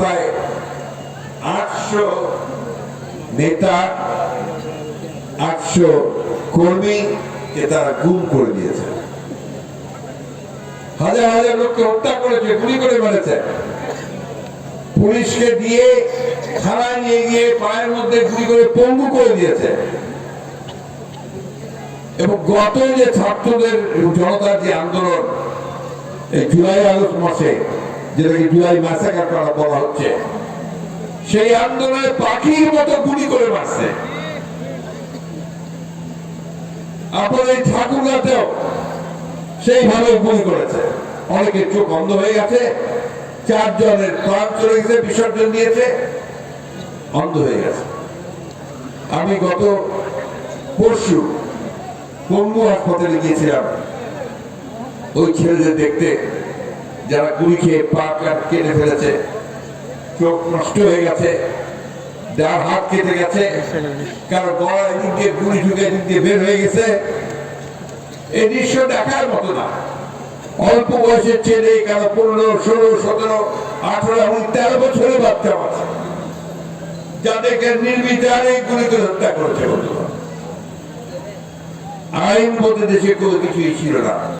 প্রায় আটশো নেতা, আটশো কর্মীকে তারা গুম করে দিয়েছে। হাজার হাজার লোককে হত্যা করেছে, গুলি করে মেরেছে। পুলিশকে দিয়ে থানায় নিয়ে গিয়ে পায়ের মধ্যে গুলি করে পঙ্গু করে দিয়েছে। এবং গত যে ছাত্রদের জনতার যে আন্দোলন, এই জুলাই আগস্ট মাসে যেটাকে জুলাই ম্যাসাকার করা বলা হচ্ছে। সেই আন্দোলনে পাখির মতো গুলি করে মারছে। আপনার এই ঠাকুরগাতেও সেইভাবে গুলি করেছে। অনেকের চোখ অন্ধ হয়ে গেছে। চারজনের প্রাণ চলে গেছে, বিসর্জন দিয়েছে। অন্ধ হয়ে গেছে। আমি গত পরশু পঙ্গু হাসপাতালে গিয়েছিলাম। ওই ছেলেদের দেখতে যারা গুলি খেয়ে পা কেটে ফেলেছে, চোখ নষ্ট হয়ে গেছে ডার হাত কেটে গেছে, কারও গলা এদিক দিয়ে গুলি ঢুকে এদিক দিয়ে বের হয়ে গেছে, এই দৃশ্য দেখার মতো না। অল্প বয়সের ছেলে, কারও পনেরো, ষোলো, সতেরো, আঠারো এবং তেরো বছরের বাচ্চা আছে যাদেরকে নির্বিচারে গুলি করে হত্যা করেছে আইন বলতে দেশে কোনো কিছুই ছিল না।